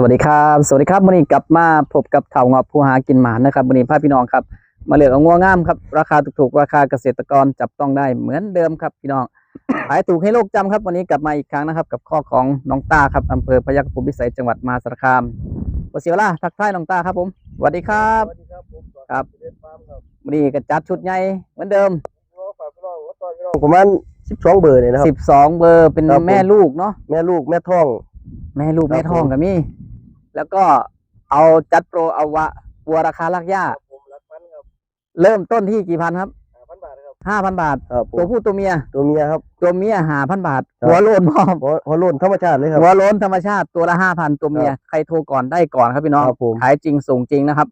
สวัสดีครับสวัสดีครับวันนี้กลับมาพบกับเถางอบผู้หากินหมานะครับวันนี้พาพี่น้องครับ มาเลือกเอางัวงามครับราคาถูกๆราคาเกษตรกรจับต้องได้เหมือนเดิมครับพี่น้องขายถูกให้โลกจำครับวันนี้กลับมาอีกครั้งนะครับ กับข้อของน้องต้าครับอำเภอพยัคฆ์ภูมิพิสัยจังหวัดมหาสารคามวเสียวล่าทักทายน้องต้าครับผมสวัสดีครับสวัสดีครับผมครับเรียนฟาร์มครับวันนี้ก็จัดชุดใหญ่เหมือนเดิมพี่น้องฝากพี่น้องว่าตอนพี่น้องประมาณสิบสองเบอร์เนี่ยนะครับ12เบอร์เป็นครับผมแม่ลูกเนาะแม่ลูกแม่ท้อง แม่ลูกครับแม่ทองผมกับมี่ แล้วก็เอาจัดโปรเอาวะวัวราคาลักย่าผมรักมันครับเริ่มต้นที่กี่พันครับห้าพันบาทครับห้าพันบาท ครับผมตัวผู้ตัวเมีย ตัวเมียครับ ตัวเมียหาพันบาท ครับ หัวโลนพร้อมหัวหัวโล้นธรรมชาติเลยครับ หัวโลนธรรมชาติตัวละห้าพันตัวเมียครับใครโทรก่อนได้ก่อนครับพี่น้อง ครับผมขายจริงส่งจริงนะครับ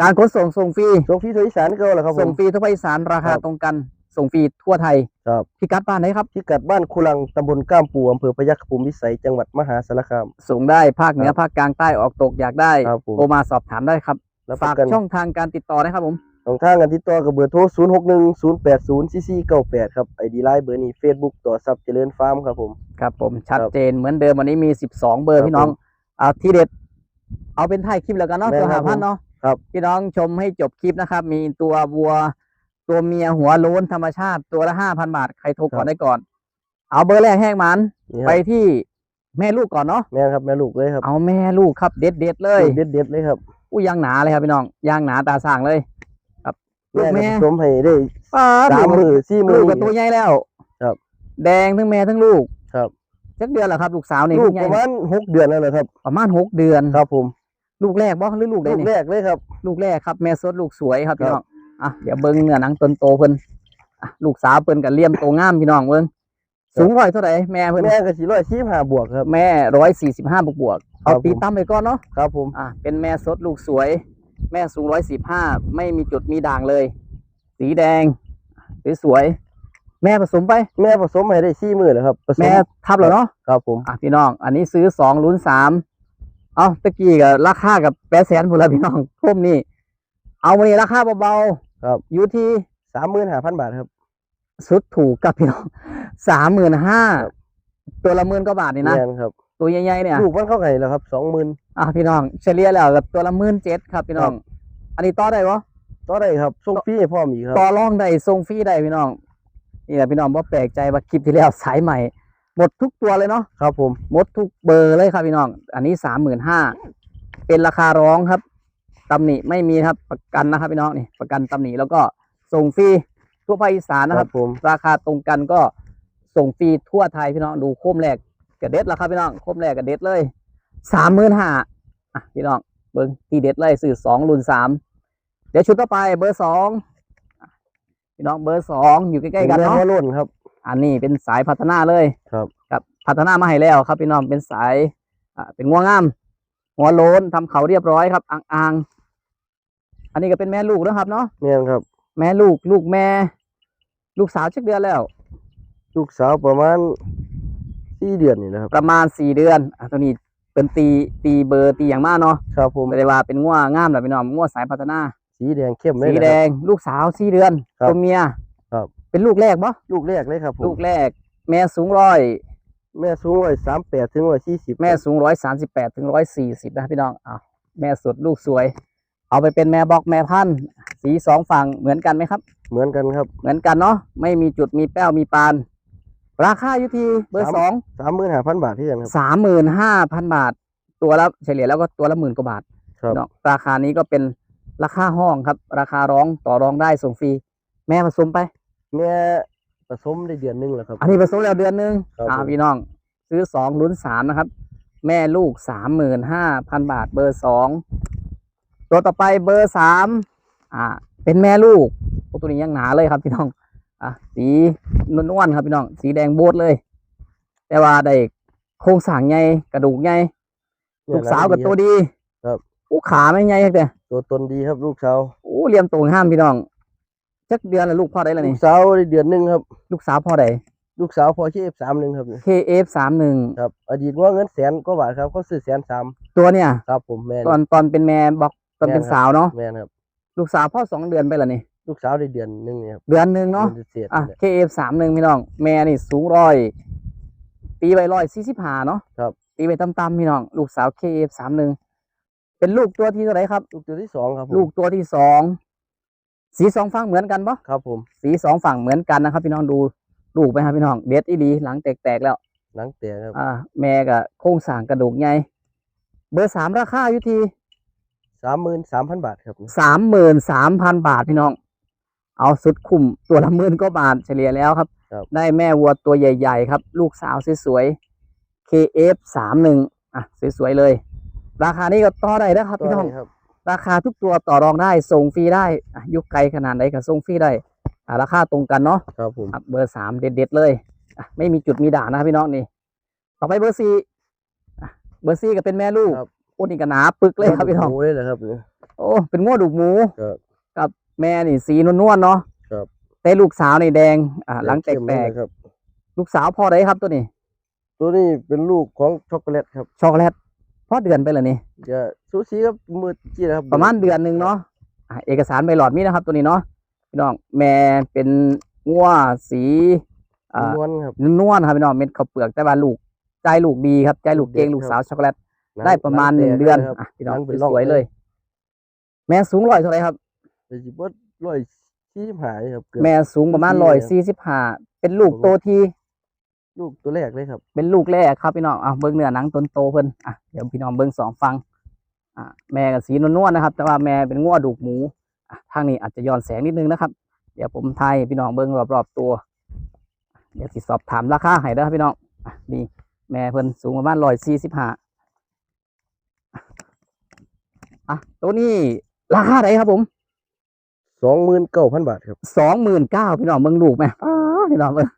การขนส่งส่งฟรี ส่งฟรีทั่วอีสานก็แล้วครับผส่งม ฟรีทั่วภาคอีสานราคาครับ ตรงกัน ส่งฟรีทั่วไทยครับพิกัดบ้านไหนครับ พิกัดบ้านคุลังตำบลก้ามปูอำเภอพยัคฆ์ภูมิวิสัยจังหวัดมหาสารคาม ส่งได้ภาคเหนือครับภาคกลางใต้ออกตกอยากได้ครับผมโทรมาสอบถามได้ครับแล้วฝากกันช่องทางการติดต่อนะครับผมช่องทางกันติดต่อกับเบอร์โทร 0 6 1 0 8 0 4 4 9 8 ครับไอดีไลน์เบอร์นี้ Facebook ต่อซับเจริญฟาร์มครับผม ครับผมชัดครับเจนเหมือนเดิมวันนี้มี 12 เบอร์ครับพี่น้องผมเอาที่เด็ด เอาเป็นท้ายคลิปแล้วกันเนาะแม่ตัวครัหาบพันผมเนาะครับ พี่น้องชมให้จบคลิปนะครับ มีตัววัว ตัวเมียหัวโล้นธรรมชาติตัวละห้าพันบาทใครโทรก่อนได้ก่อน เอาเบอร์แรกแห้งมัน นี่คไปรับที่แม่ลูกก่อนเนาะแม่ครับแม่ลูกเลยครับเอาแม่ลูกครับเด็ดเด็ดๆเลยเด็ดเด็ดๆเลยครับอู้ยางหนาเลยครับพี่น้องยางหนาตาสร้างเลย ครับลูกแม่แม่ก็ผสมให้ได้ป้าสามมือสี่มืลูอ กกับตัวใหญ่แล้วครับแดงทั้งแม่ทั้งลูกครับจักเดือนเหรอครับลูกสาวนี่ลูกใหญ่ประมาณหกเดือนแล้วเหรอครับ ประมาณหกเดือน ครับผมลูกแรกบ่หรือลูกใดลูกนี่แรกเลยครับ ลูกแรกครับแม่สดลูกสวยครับพี่ครับน้อง อะเดี๋ยวเบิ้งเนื้อหนังตนโตเพิ่นอะลูกสาวเพิ่นกับเลี่ยมโตงามพี่น้องเบิ้งสูงร้อยเท่าไหร่แม่เพิ่นแม่ก็สี่ร้อยสี่ห้าบวกครับแม่ร้อยสี่สิบห้าบวกบวกๆเอาครับตีผมตั้มไปก่อนเนาะครับผมอะเป็นแม่สดลูกสวย แม่สูงร้อยสิบห้าไม่มีจุดมีด่างเลย สีแดงสวยๆแม่ผสมไป แม่ผสมให้ได้สี่มือแล้วครับผสแม่ทับแล้วเนาะครับผมอะพี่น้อง อันนี้ซื้อสองลุ้นสามเอาตะกี้กับราคากับแปดแสนพูดแล้วพี่น้องทุ่มนี่ เอาวันนี้ราคาเบาๆ ครับอยู่ที่สามหมื่นห้าพันบาทครับ สุดถูกกับพี่น้องสามหมื่นห้าครับตัวละหมื่นกว่าบาทนี่นะแม่นครับ ตัวใหญ่ๆเนี่ยลูกมันเข้าไงแล้วครับสองหมื่นอะพี่น้องเฉลี่ยแล้วกับตัวละหมื่นเจ็ดครับพี่น้องครับอันนี้ต่อได้ปะต่อได้ครับส่งฟรีให้พ่อมอีกครับต่อรองได้ส่งฟรีได้พี่น้องนี่แหละพี่น้องว่าแปลกใจว่าคลิปที่แล้วสายใหม่ หมดทุกตัวเลยเนาะครับผมหมดทุกเบอร์เลยครับพี่น้อง อันนี้สามหมื่นห้าเป็นราคาร้องครับ ตำหนิไม่มีครับประกันนะครับพี่น้องนี่ประกันตำหนิแล้วก็ส่งฟรีทั่วภาคอีสานนะครับผมราคาตรงกันก็ส่งฟรีทั่วไทยพี่น้องดูโคมแรกกระเด็ดแล้วครับพี่น้องโคมแรกกระเด็ดเลยสามหมื่นห้าอะพี่น้องเบิ้งทีเด็ดเลยสื่อสองรุ่นสามเดี๋ยวชุดต่อไปเบอร์สองอะพี่น้องเบอร์สองอยู่ใกล้ๆกันแม่เนาะหัวโล้นครับ อันนี้เป็นสายพัฒนาเลยครับกับพัฒนามาให้แล้วครับพี่น้องเป็นสายอ่าเป็นง่วงงามหัวโล้นทำเขาเรียบร้อยครับอ่างๆ อันนี้ก็เป็นแม่ลูกนะครับ เนาะแม่นครับ แม่ลูกลูกแม่ ลูกสาวเช็คเดือนแล้ว ลูกสาวประมาณสี่เดือนนี่นะครับ ประมาณสี่เดือนอะตัวนี้เป็นตีตีเบอร์ตีอย่างมากเนาะครับผมไม่ได้ว่าเป็นง่วงามหรอกพี่น้องง่วสายพัฒนา สีแดงเข้มเลยสีนะแดครับงลูกสาวสี่เดือนครับตัวเมียครับ เป็นลูกแรกปะลูกแรกเลยครับผมลูกแรก แม่สูงร้อยแม่สูงร้อยสามแปดถึงร้อยสี่สิบแม่สูงร้อยสามสิบแปดถึงร้อยสี่สิบนะพี่น้องอ้าวแม่สุดลูกสวย เอาไปเป็นแม่บอกแม่พันธุ์สีสองฝั่งเหมือนกันไหมครับ เหมือนกันครับเหมือนกันเนาะไม่มีจุดมีแป้วมีปาน ราคาอยู่ที่เบอร์สามสองสามหมื่นห้าพันบาทที่กันครับ สามหมื่นห้าพันบาท ตัวละเฉลี่ยแล้วก็ตัวละหมื่นกว่าบาทครับเนาะราคานี้ก็เป็นราคาห้องครับ ราคาร้องต่อรองได้ส่งฟรีแม่ผสมไปแม่ผสมได้เดือนหนึงแล้วครับ อันนี้ผสมแล้วเดือนหนึงครับอ่าผม พี่น้อง ซื้อสองลุ้นสามนะครับ แม่ลูกสามหมื่นห้าพันบาทเบอร์สอง ตัวต่อไปเบอร์สามอ่า เป็นแม่ลูกโอ้ตัวนี้ยังหนาเลยครับพี่น้อง อะสีนวลๆครับพี่น้อง สีแดงโบดเลย แต่ว่าได้โครงสร้างใหญ่กระดูกใหญ่ลูกสาวกับตัวดี ครับอู้ขาไม่ใหญ่ครับแต่ตัวตนดีครับลูกสาวอู้เลียมตัวห้ามพี่น้องจักเดือนละลูกพ่อได้แล้วลูนี่กสาวได้เดือนหนึงครับ ลูกสาวพ่อได้ลูกสาวพอชื่อสามหนึ่งครับ KF สามหนึ่งครับอดีตว่าเงินแสนกว่าบาทครับเขาซื้อแสนสามตัวเนี่ยครับผมแม่นตอนตอนเป็นแม่บอก ตอนเป็นแม่นครับสาวเนาะแม่นครับ ลูกสาวพ่อสองเดือนไปแล้วนี่ ลูกสาวได้เดือนหนึงเนี่ยครับเดือนหนึ่งเนาะ ดือเศษอะ เนี่ย KF สามหนึ่งพี่น้อง แม่นี่สูงร้อยตีไปร้อยสี่สิบห้าเนาะครับ ตีไปต่ำๆพี่น้อง ลูกสาว KF สามหนึ่งเป็นลูกตัวที่เท่าไหรครับ ลูกตัวที่สองครับผมลูกตัวที่สองสีสองฝั่งเหมือนกันปะครับผมสีสองฝั่งเหมือนกันนะครับ พี่น้องดูลูกไปครับพี่น้องเด็ดอีหลีหลังแตกๆแล้ว หนังแตกครับอ่า แม่กับโครงสร้างกระดูกใหญ่เบอร์สามราคาอยู่ที่ สามหมื่นสามพันบาทครับสามหมื่นสามพันบาทพี่น้อง เอาสุดคุ้มตัวละหมื่นก็บาทเฉลี่ยแล้วครับ ครับ ได้แม่วัวตัวใหญ่ ๆ ครับ ลูกสาวสวยๆ KF สามหนึ่งอะสวยๆเลย ราคานี้ก็ต่อได้นะครับตัวพี่น้อง นี้ครับ ราคาทุกตัวต่อรองได้ส่งฟรีได้อะยุคไกลขนาดไหนก็ส่งฟรีได้อะราคาตรงกันเนาะครับผมอะเบอร์สามเด็ดๆเลยอะไม่มีจุดมีด่างนะครับพี่น้องนี่ ต่อไปเบอร์สี่อะเบอร์สี่ก็เป็นแม่ลูกครับโอ้นี่ก็หนาปึกเลยครับพี่น้องหมูเลยเหรอครับเนี่ยโอ้เป็นง้อดูกหมูครับกับแม่นี่สีนวลๆเนาะครับแต่ลูกสาวนี่แดงอ่าหลังแตเข้มเลยกนะครับๆลูกสาวพ่อได้ครับตัวนี้ ตัวนี้เป็นลูกของช็อกโกแลตครับช็อกโกแลตพ่อเดือนไปแล้วนี่จะสูสีกับมือจีนะครับ ประมาณเดือนหนึ่งเนาะอะเอกสารใบหลอดมีนะครับ ตัวนี้เนาะพี่น้องแม่เป็นงัวสีอ่านวลครับนวลๆครับพี่น้องเม็ดข้าวเปลือกแต่ว่าลูกใจลูกดีครับใจลูกเก่งเด็กลูกสาวครับช็อกโกแลตหนัง ได้ประมาณหนึ่งแตกเดือนครับอะพี่น้องหนังเป็นร่องสวยๆเลย แม่สูงร้อยเท่าไหรครับแต่สิบว่าร้อยสี่สิบห้าครับเกือบแม่สูงประมาณสี่ร้อยเลยสี่สิบห้าเป็นลูกโตที่ลูกตัวแรกเลยครับ เป็นลูกแรกครับพี่น้องอะเบิ้งเนื้อหนังต้นโตเพิ่นอะเดี๋ยวพี่น้องเบิ้งสองฟังอะแม่กับสีนวลๆนะครับ แต่ว่าแม่เป็นง้อดูกหมูอะทางนี้อาจจะย้อนแสงนิดนึงนะครับ เดี๋ยวผมไทยพี่น้องเบิ้งรอบๆตัว เดี๋ยวสิสอบถามราคาให้เด้อครับพี่น้องอะนี่แม่เพิ่นสูงประมาณร้อยสี่สิบห้า อะตัวนี้ราคาไหนครับผมสองหมื่นเก้าพันบาทครับสองหมื่นเก้าพี่น้องเบิ้งลูกไหมอ้าวพี่น้องเบิ้ง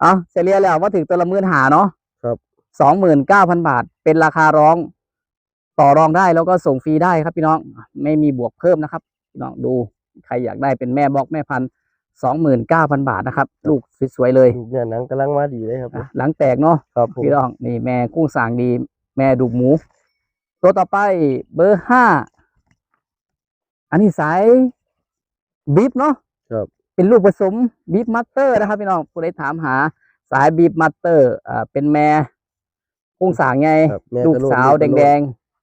เอาเฉลี่ยแล้วว่าถึงตัวละหมื่นหาเนาะครับสองหมื่นเก้าพันบาท เป็นราคาร้อง ต่อรองได้แล้วก็ส่งฟรีได้ครับพี่น้อง ไม่มีบวกเพิ่มนะครับพี่น้องดูใครอยากได้เป็นแม่บล็อกแม่พันสองหมื่นเก้าพันบาทนะครับ ลูกสวยๆเลยลูกเนี่ยหนังกำลังมาดีเลยครับอะหลังแตกเนาะครับผมพี่น้องนี่แม่กุ้งสางดี แม่ดูกหมู ตัวต่อไปเบอร์ห้า อันนี้สายบีฟเนาะครับ เป็นลูกผสมบีฟมัตเตอร์นะครับพี่น้องผู้ใดถามหาสายบีฟมัตเตอร์ อ่า เป็นแม่กุ้งสางไง ครับแม่ลูกโนสาวลูแดง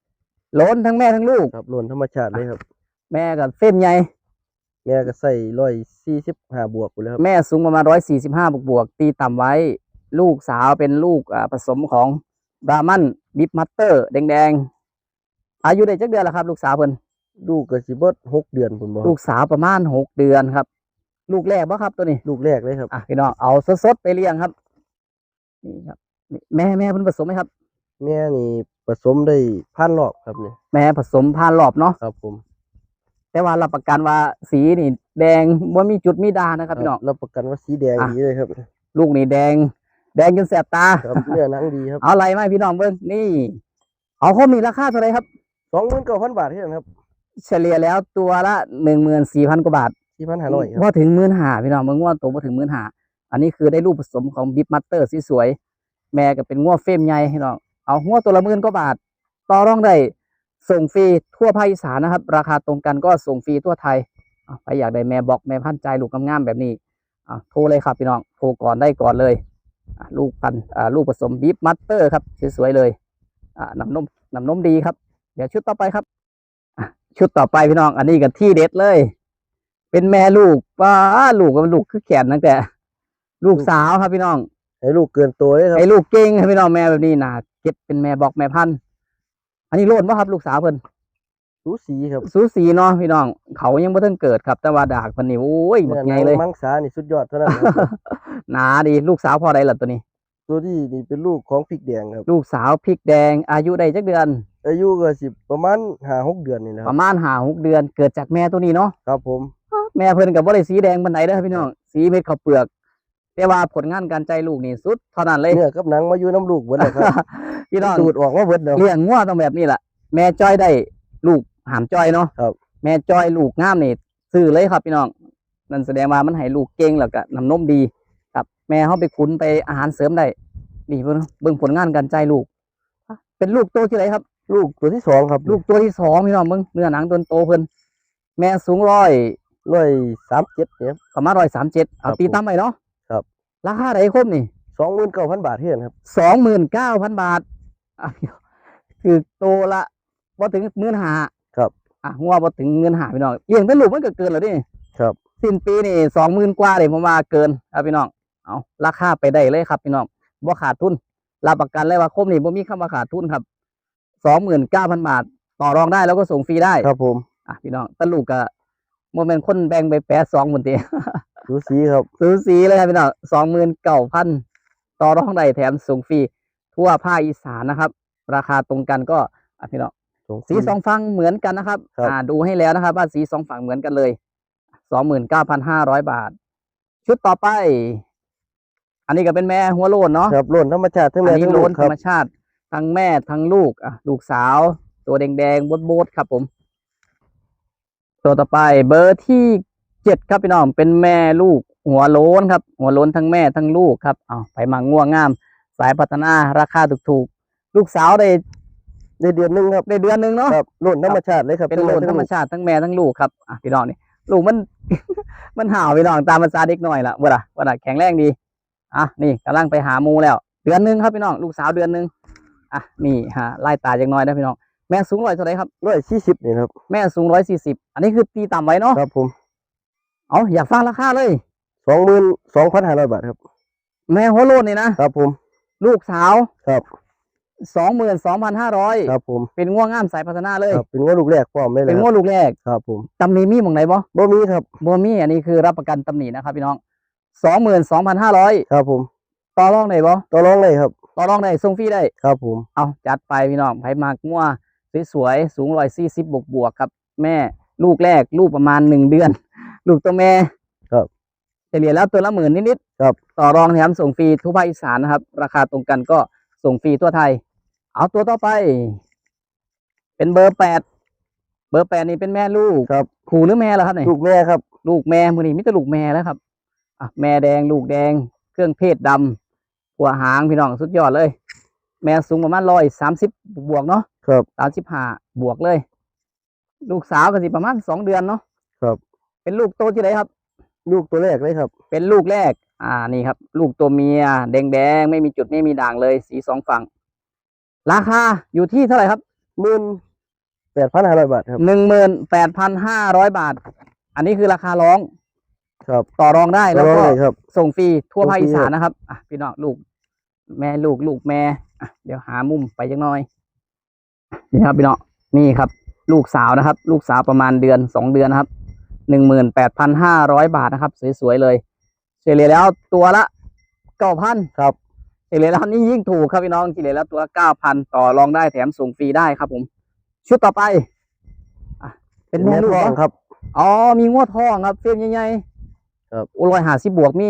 ๆล้นทั้งแม่ทั้งลูก ครับโลนธรรมชาติเลยครับ แม่กับเส้นใหญ่ แม่ก็ใส่ร้อยสี่สิบห้าบวกไปเลยครับ แม่สูงประมาณร้อยสี่สิบห้าบวกบวกๆตีต่ำไว้ ลูกสาวเป็นลูกอ่าผสมของบรามันบีฟมัตเตอร์ แดงๆ อายุได้จักเดือนแล้วครับ ลูกสาวเพิ่นลูกก็สิบดหกเดือนผมบอกลูกสาวประมาณหกเดือนครับ ลูกแรกบ่ครับตัวนี้ ลูกแรกเลยครับอะพี่น้องเอาสดๆไปเลี้ยงครับนี่ครับนี่แม่แม่เพิ่นผสมไหมครับ แม่นี่ผสมได้พันรอบครับเนี่ยแม่ผสมผ่านรอบเนาะครับผมแต่ว่ารับประกันว่าสีนี่ แดงว่ามีจุดมีดานะครับพี่น้อง รับประกันว่าสีแดงอะ ดีเลยครับลูกนี่แดง แดงจนแสบตา ครับเนื้อหนังดีครับ เอาอะไรไหมาให้พี่น้องเบิ่งนี่ เอาเขามีราคาเท่าไหรครับ สองหมื่นเก้าพันบาทเท่านั้นครับเฉลี่ยแล้วตัวละหนึ่งหมื่นสี่พันกว่าบาทสี่พันห้าร้อยครับพอถึงหมื่นหาพี่น้องเบิ่งว่าตัวพอถึงหมื่นหาอันนี้คือได้ลูกผสมของบิ๊กมัตเตอร์สวยๆแม่ก็เป็นง้วเฟรมใหญ่พี่น้องเอาง้วตัวละหมื่นกว่าบาท ต่อรองได้ส่งฟรีทั่วภาคอีสานนะครับ ราคาตรงกันก็ส่งฟรีทั่วไทยเอาใครอยากได้แม่บอกแม่พันธุ์ใจลูกงามๆแบบนี้อะโทรเลยครับพี่น้องโทรก่อนได้ก่อนเลยอะลูกพันธุ์อ่าลูกผสมบิ๊กมัตเตอร์ครับสวยๆเลยอ่าน้ำนมน้ำนมดีครับ เดี๋ยวชุดต่อไปครับอะชุดต่อไปพี่น้อง อันนี้กับที่เด็ดเลย เป็นแม่ลูกป้าลูกกับลูกคือแขนตั้งแต่ ลูกสาวครับพี่น้องให้ลูกเกินตัวเลยครับไอ้ลูกเก่งครับพี่น้องแม่แบบนี้นะเก็บเป็นแม่บอกแม่พันธุ์อันนี้โลดป่ะครับ ลูกสาวเพิ่นสูสีครับสูสีเนาะพี่น้อง เขายังบ่ทันเกิดครับ แต่ว่าดากเพิ่นนี่โอ้ยบัเนื้กอหใหนัญ่งเลยมังสานี่สุดยอดเท่านั้นครับหนาดีลูกสาวพอใดล่ะตัวนี้ ตัวที่นี่เป็นลูกของพริกแดงครับ ลูกสาวพริกแดงอายุได้จักเดือน อายุก็สิประมาณห้าหกเดือนนี่แหละคปรับ ระมาณห้าหกเดือนเกิดจากแม่ตัวนี้เนาะครับผม แม่เพิ่นกับบ่ได้สีแดงปานใดเด้อพี่น้องสีเม็ดข้าวเปลือก แต่ว่าผลงานการใจลูกนี่สุดเท่านั้นเลย เนื้อกับหนังมาอยู่น้ำลูกเบิดแล้วครับ พี่น้อง สูตรออกมาเบิดแล้ว เลี้ยงงัวต้องแบบนี้แหละแม่จ้อยได้ลูกหามจ้อยเนาะครับ แม่จ้อยลูกงามนี่ซื้อเลยครับพี่น้องนั่นแสดงว่ามันให้ลูกเก่งแล้วก็น้ำนมดีครับ แม่เขาไปขุนไปอาหารเสริมได้นี่เบิ่งเบิ่งผลงานการใจลูก เป็นลูกโตที่ไหนครับ ลูกตัวที่สองครับ ลูกตัวที่สองพี่น้องเบิ่งเนื้อหนังตัวโตเพิ่นแม่สูงร้อยร้อยสามเจ็ดเนี่ยประมาณร้อยสามเจ็ดเอาครับตีผมตั้มไปเนาะครับ ราคาไหนคมนี่สองหมื่นเก้าพันบาทเท่านั้นครับสองหมื่นเก้าพันบาทอะคือตัวละบ่ถึงหมื่นหาครับอะงัวบ่ถึงเงินหาพี่น้องเลี้ยงเป็นลูกมันก็เกินแล้วดิครับ สิ้นปีนี่สองหมื่นกว่าเลยผมว่าเกินครับพี่น้อง เอาราคาไปได้เลยครับพี่น้องบ่ขาดทุนรับประกันเลยว่าคมนี่บ่มีคำว่าขาดทุนครับสองหมื่นเก้าพันบาท ต่อรองได้แล้วก็ส่งฟรีได้ครับผมอะพี่น้องแตลูกก็โมเมนคนแบ่งไปแปดสองหมื่นตีดูสีครับซื้อสีเลยครับพี่น้องสองหมื่นเก้าพันต่อรองได้แถมส่งฟรีทั่วภาคอีสานนะครับ ราคาตรงกันก็อะพี่น้องสีสองฝั่งเหมือนกันนะครับครับอ่าดูให้แล้วนะครับ ว่าสีสองฝั่งเหมือนกันเลยสองหมื่นเก้าพันห้าร้อยบาท ชุดต่อไป อันนี้ก็เป็นแม่หัวโลนเนาะครับล้นธรรมชาติทั้งอัแม่นนี้ทั้งโลลูนกธครรับรมชาติทั้งแม่ทั้งลูกอะลูกสาว ตัวแดงๆโบดๆครับผม ตัวต่อไปเบอร์ที่เจ็ดครับพี่น้องเป็นแม่ลูก หัวโล้นครับ หัวโล้นทั้งแม่ทั้งลูกครับเอาไปมาง่วงงาม สายพัฒนาราคาถูกๆ ลูกสาวได้ได้เดือนหนึงครับได้เดือนหนึ่งเนาะ ครับล้นธรรมชาติเลยครับเป็นทั้งโลแม่นทั้ธรงรมลูกชาติทั้งแม่ทั้งลูกครับอะพี่น้องนี่ลูกมัน มันห่าวพี่น้องตามภาษาเด็กหน่อยละว่าล่ะว่าล่ะแข็งแรงดี อะนี่กำลังไปหาหมูแล้ว เดือนหนึ่งครับพี่น้อง ลูกสาวเดือนหนึ่งอะนี่ฮะไล่ตาจังน้อยนะพี่น้อง แม่สูงร้อยเท่าไหรครับร้อยสี่สิบนี่ครับ แม่สูงร้อยสี่สิบอันนี้คือตีต่ำไว้เนาะครับผม เอาอยากฟังราคาเลยสองหมื่นสองพันห้าร้อยบาทครับ แม่หัวโลนนี่นะครับผม ลูกสาวครับสองหมื่นสองพันห้าร้อยครับผมเป็นง่วงง่ามสายพัฒนาเลยครับเป็นว่าลูกแรกพร้อมได้เลเป็ยนคง่วรับงลูกแรกครับผมตำหนิมีหมองไหนบ่บ่มีครับบ่มีอันนี้คือรับประกันตำหนินะครับพี่น้อง สองหมื่นสองพันห้าร้อยครับผมต่อรองได้บ่ต่อรองเลยครับต่อรองได้ส่งฟรีได้ครับผมเอาจัดไปพี่น้องไผมากงัวสวยๆสูงร้อยสี่สิบบวกบวกๆครับ แม่ ลูกแรก ลูกประมาณหนึ่งเดือน ลูกตัวแม่ครับเฉลี่ยแล้วตัวละหมื่นนิดๆครับต่อรองแถมส่งฟรีทั่วภาคอีสานนะครับ ราคาตรงกันก็ส่งฟรีทั่วไทย เอาตัวต่อไป เป็นเบอร์แปดเบอร์แปดนี่เป็นแม่ลูกครับ ขู่หรือแม่แล้วครับเนี่ยลูกแม่ครับ ลูกแม่มือนี้มิตรลูกแม่แล้วครับอะ แม่แดงลูกแดง เครื่องเพศดำหัวหางพี่น้องสุดยอดเลย แม่สูงประมาณร้อยสามสิบบวกเนาะครับสามสิบห้าบวกเลย ลูกสาวก็สิประมาณสองเดือนเนาะครับ เป็นลูกโตที่ไหนครับ ลูกตัวแรกเลยครับ เป็นลูกแรก อ่านี่ครับ ลูกตัวเมีย แดงแดงๆไม่มีจุดไม่มีด่างเลย สีสองฝั่ง ราคาอยู่ที่เท่าไหร่ครับหมื่นแปดพันห้าร้อยบาทครับหนึ่งหมื่นแปดพันห้าร้อยบาท อันนี้คือราคาร้อง ครับ ต่อรองได้ต่แล้อวรองก็เลยครับ ส่งฟรีทั่วภาคส่งฟรีอีสานนะครับอะพี่น้องลูก แม่ลูกลูกแม่อะเดี๋ยวหามุมไปจังหน่อย นี่ครับพี่น้องนี่ครับ ลูกสาวนะครับ ลูกสาวประมาณเดือนสองเดือนนะครับหนึ่งหมื่นแปดพันห้าร้อยบาทนะครับ สวยๆเลย เฉลี่ยแล้วตัวละเก้าพันครับเฉลี่ยแล้วนี่ยิ่งถูกครับพี่น้องเฉลี่ยแล้วตัวละเก้าพันต่อรองได้แถมส่งฟรีได้ครับผม ชุดต่อไปอะเป็นแม่ลูกท้องเหรอครับอ๋อมีงวดทองครับเฟรมใหญ่ๆ ครับโอ้ร้อยหาสิบบวกมี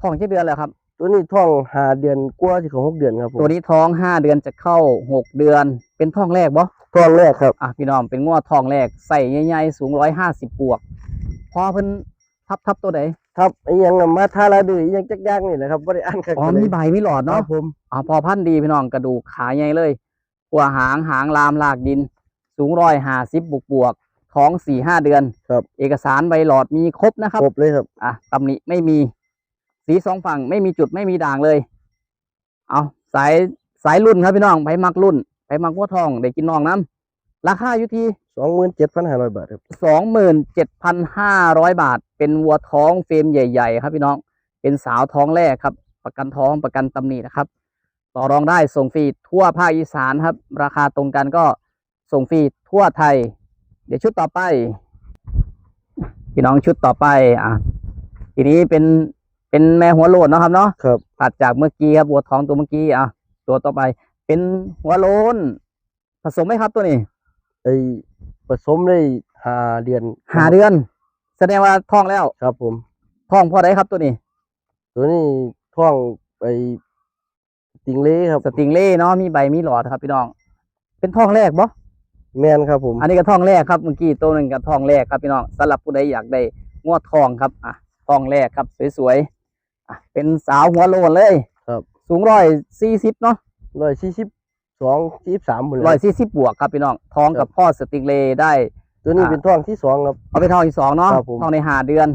ทองเจ็ดเดือนแล้วครับ ตัวนี้ท้องหาเดือนกว่าที่ของหกเดือนครับผมตัวนี้ท้องห้าเดือนจะเข้าหกเดือน เป็นท้องแรกบ่ท้องแรกครับอะพี่น้องเป็นงวดทองแรกใส่ใหญ่ๆสูงร้อยห้าสิบบวกพอเพิ่นทับทับตัวไหนครับไอ้หยังน่ะมาทาราดื้ออีหยังจักอย่างนี่แหละครับบ่ได้อ่านครับอ๋อมีใบมีหลอดครัเนาะบผมอ๋อพอพันธุ์ดีพี่น้องกระดูกขาใหญ่เลยหัวหางหางลามลากดิน สูงร้อยห้าสิบบวกบวกๆ ท้องสี่ห้าเดือน ครับ เอกสารใบหลอดมีครบนะครับ ครบเลยครับ อะตำหนิไม่มี สีสองฝั่งไม่มีจุดไม่มีด่างเลย เอาสายสายรุ่นครับพี่น้องไปมักรุ่นไปมักวัวทองได้กินน้องน้ำราคาอยู่ที่สองหมื่นเจ็ดพันห้าร้อยบาทครับสองหมื่นเจ็ดพันห้าร้อยบาท เป็นวัวท้องเฟรมใหญ่ ๆ ครับพี่น้อง เป็นสาวท้องแรกครับ ประกันท้องประกันตำหนินะครับ ต่อรองได้ส่งฟรีทั่วภาคอีสานครับ ราคาตรงกันก็ส่งฟรีทั่วไทย เดี๋ยวชุดต่อไป พี่น้องชุดต่อไป อะ ทีนี้เป็นเป็นแม่หัวโลนเนาะครับเนาะครับตัดจากเมื่อกี้ครับวัวท้องตัวเมื่อกี้อะตัวต่อไป เป็นหัวโลน ผสมไหมครับตัวนี้ไอ้ผสมได้หาเดือนหาเดือน แสดงว่าท้องแล้วครับ ผมท้องพอได้ครับตัวนี้ ตัวนี้ท้องไปติงเล่ครับสติงเล่เนาะมีใบมีหลอดครับพี่น้อง เป็นท้องแรกบ่ แมนครับผมอันนี้ก็ท้องแรกครับเมื่อกี้ตัวหนึ่งก็ท้องแรกครับพี่น้องสำหรับผู้ใดอยากได้งวดทองครับอะท้องแรกครับสวยๆอะเป็นสาวหัวโลนเลยครับ สูงร้อยสี่สิบเนาะร้อยสี่สิบสองสี่สิบสามหมดเลร้อยยสี่สิบบวกครับพี่น้องท้องกับพ่อสติงเล่ได้ ตัวนี้อ่าเป็นท้องที่สองครับเอาไปทองอีกสองเนาะครับผมทองในหาเดือน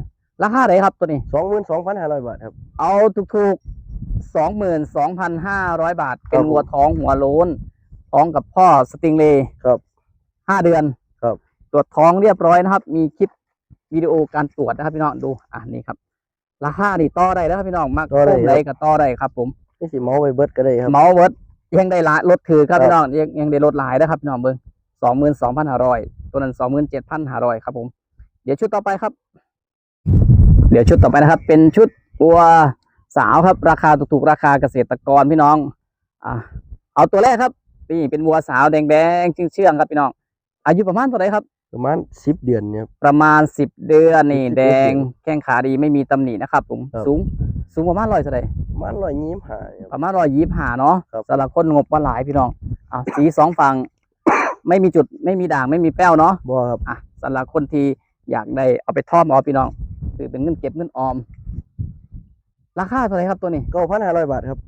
ราคาไหนครับตัวนี้สองหมื่นสองพันห้าร้อยบาทครับเอาถูกๆสองหมื่นสองพันห้าร้อยบาท เป็นครับผมวัวท้องหัวโล้นท้องกับพ่อสติงเลย์ครับ ห้าเดือนครับ ตรวจท้องเรียบร้อยนะครับ มีคลิปวิดีโอการตรวจนะครับพี่น้องดูอะนี่ครับราคานี่ต่อได้แล้วครับพี่น้องมากต่อได้โค้งครับใดก็ต่อได้ครับ ผมนี่สิเมาไปเบิดก็ได้ครับ เมาส์เวิร์ดยังได้หลายลดถือครับครับ พี่น้องยังยังได้ลดหลายนะครับพี่น้องเบิ้งสองหมื่นสองพันห้าร้อยตัวนั้นสองหมื่นเจ็ดพันห้าร้อยครับ ผม เดี๋ยวชุดต่อไปครับ เดี๋ยวชุดต่อไปนะครับ เป็นชุดวัวสาวครับ ราคาถูกๆราคาเกษตรกรพี่น้อง อ่าเอาตัวแรกครับ นี่เป็นวัวสาวแดงๆเชื่องๆครับพี่น้อง อายุประมาณเท่าไหร่ครับ ประมาณสิบเดือนเนี่ยครับประมาณสิบเดือนนี่10แดงเดือนแข้งขาดีไม่มีตำหนินะครับผมครับ สูงสูงประมาณร้อยเท่าไหร่ประมาณร้อยยี่สิบห้าเนี่ยคปรับระมาณร้อยยี่สิบห้าเนาะครับ สำหรับคนงบว่าหลายพี่น้องอะสีสองฝั่ง ไม่มีจุดไม่มีด่างไม่มีแป้วเนาะ บ่ครับอะสำหรับคนที่อยากได้เอาไปทอดเอาพี่น้องถือเป็นเงินเก็บเงินออม ราคาเท่าไหร่ครับตัวนี้เก้าพันห้าร้อยบาทครับ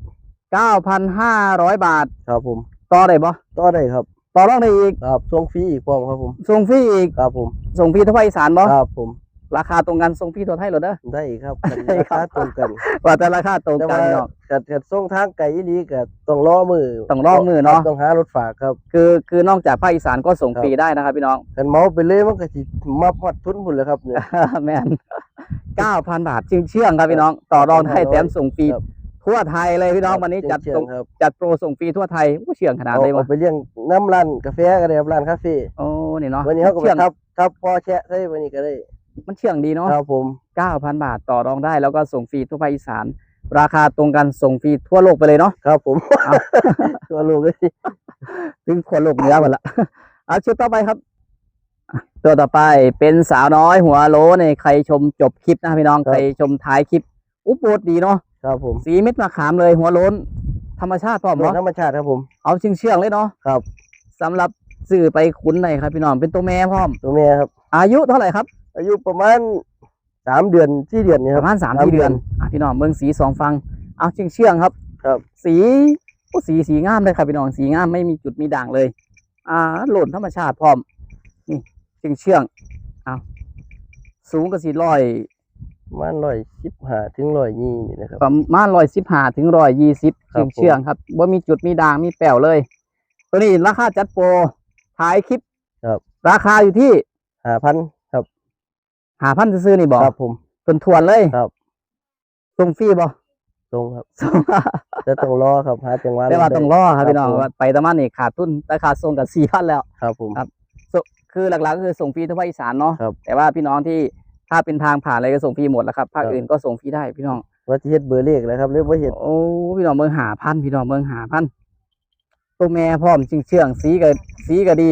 เก้าพันห้าร้อยบาทครับผม ต่อได้ปะต่อได้ครับ ต่อรองได้อีกครับส่งฟรีอีกพร้อมครับผมส่งฟรีอีกครับผมส่งฟรีทั่วภาคอีสานปะครับผม ราคาตรงกันส่งฟรีทั่วไทยเหรอเด้อได้อีกครับได้ราครัคาบตรงกันว่าแต่ราคาตรงแต่กันว่าเนาะ กัดกัดส่งทางไกลอีหลีก็ต้องรอมือต้องรอมือเนาะต้องหารถฝากครับ คือคือนอกจากภาคอีสานก็ส่งครับฟรีได้นะครับพี่น้อง กันเมาไปเลยมันก็สิมาพอดทุนพุ่นเลยครับเนี่ย แม่นเก้าพันบาทจริงเชื่องครับพี่น้อง ต่อรองได้แถมส่งฟรีครับ ทั่วไทยเลยพี่น้องวันนี้จัดเชียส่งงครับจัดโปรส่งฟรีทั่วไทยอู้เชื่องขนาดเอาเลยเอาวะไปเลี้ยงน้ำร้านกาแฟก็ได้ครับร้านคาเฟ่โอ้นี่เนาะวันนี้เขาก็ไปเชื่องทับทับพอแชะใส่วันนี้ก็ได้ มันเชื่องดีเนาะครับผมเก้าพันบาทต่อรองได้แล้วก็ส่งฟรีทั่วภาคอีสาน ราคาตรงกันส่งฟรีทั่วโลกไปเลยเนาะครับผมเอาตัวลูกเลยถึงทั่วโลกเหนือหมดละเอาชุดต่อไปครับอะตัวต่อไปเป็นสาวน้อยหัวโลในใครชมจบคลิปนะพี่น้องใครชมท้ายคลิปอุ๊บโปดดีเนาะ ครับผมสีเม็ดมะขามเลยหัวโล้น ธรรมชาติพร้อมตัวเนาะธรรมชาติครับผม เอาเชื่องเชื่องๆเลยเนาะครับ สำหรับสื่อไปขุนในครับพี่น้องเป็นตัวแม่พร้อม ตัวแม่ครับ อายุเท่าไหร่ครับ อายุประมาณสามเดือนที่เดือนนี่ปครับระมาณสามสามสี่เดือนเดือนอะพี่น้องเบิ่งสีสองฟัง เอาเชื่องเชื่องๆครับครับ สีโอ้สีสีงามเลยครับพี่น้องสีงามไม่มีจุดมีด่างเลย อ่าหล่นธรรมชาติพร้อม นี่เชื่องเชื่องๆเอาสูงก็สี่ร้อยประ มาณร้อยสิบห้าถึงร้อยยี่นี่นะครับ ประมาณร้อยสิบห้าถึงร้อยยี่สิบครัเชื่บองเชื่องๆครับว่ามีจุดมีด่างมีแป๋วเลย ตัวนี้ราคาจัดโปรท้ายคลิปครับราคาอยู่ที่ห้าพันครับหาพันซื้อๆนี่บอกครับผมทวนทวนๆเลยครับ ส่งฟรีบ่ตรงครับส่งจะต้องรอครับหาจังหวะได้ว่าต้องรอครับครับพี่น้องผม ว่าไปตะมันนี่ขาดทุนแต่ขาดส่งกับสี่พันแล้ว ครับผม ครับส่งคือหลักๆก็คือส่งฟรีทั่วภาคอีสานเนาะครับ แต่ว่าพี่น้องที่ ถ้าเป็นทางผ่านอะไรก็ส่งฟรีหมดแล้วครับภาคครับอื่นก็ส่งฟรีได้พี่น้องว่าจะเฮ็ดเบอร์เลขแล้วครับหรือว่าเฮ็ดโอ้พี่น้องเมืองหาพันพี่น้องเมืองหาพันตัวแม่พร้อมจริงเชื่องสีก็สีก็ดี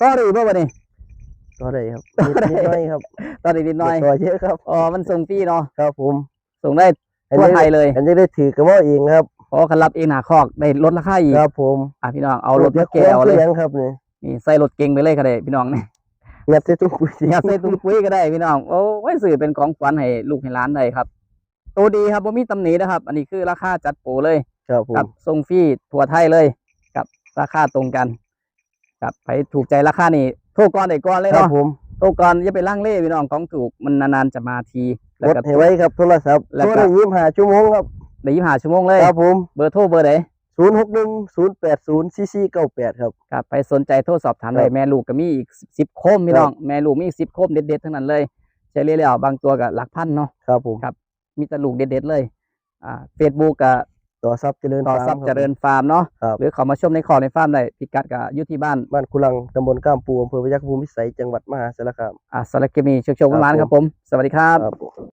ก็ดีป่ะวะนี่ก็ได้ครับนิดนิดหน้อยครับตอนนี้นิดหน่อยต่อเยอะครับอ๋อมันส่งฟรีเนาะครับผมส่งได้อันทั่วนี้ไทยเลยอันนี้ได้ถือกระเมาเองครับเพราะคันรับเองหนาคอกได้ลดราคาอีกครับผมอะพี่น้องเอารถมาแกวเลยเลี้ยงครับนี่นี่ใส่รถเก่งไปเลยก็ได้พี่น้องเนี่ย งัดใส่ตู้กุยอยากใส่ตุ้งปุ้ยก็ได้พี่น้อง โอ้ยสื่อเป็นของขวัญให้ลูกให้หล้านได้ครับ ตัวดีครับผมมีตำหนินะครับ อันนี้คือราคาจัดโปรเลย ครับผมกับทรงฟรีทั่วไทยเลย กับราคาตรงกัน กับไปถูกใจราคานี่โทรก่อนได้ก่อนเลยครับเนาะผมโทรก่อนอย่าไปล่างเล่พี่น้องของถูกมันนานๆจะมาทีกแล้วดก็ให้ไว้ครับโทรศัพท์แล้วโทก็รยี่สิบห้าชั่วโมงครับได้ยี่ห้าชั่วโมงเลย ครับผม เบอร์โทรเบอร์ไหน ศูนย์หกหนึ่งศูนย์แปดศูนย์ซีซีเก้าแปดครับ ครับไปสนใจโทรสอบถามครับได้แม่ลูกก็มีอีกสิบโคมพี่น้องแม่ลูกมีอีกสิบโคมเด็ดๆทั้งนั้นเลยใช้เรียแล้วบางตัวก็หลักพันเนาะครับผมครับ มีแต่ลูกเด็ดๆเลยอ่าเฟซบุ๊กกับต่อทรัพย์เจริญต่อฟาซัร์บมคเจรับริญฟาร์มเนาะครับหรือเขามาชมในคอในฟาร์มได้พิกัดกับอยู่ที่บ้านบ้านคุลังตำบลก้ามปูอำเภอพยัคฆภูมิพิสัยจังหวัดมหาสารคามอ่าสารบคลิปนีโชคๆประมาณครับครับผม สวัสดีครับครับ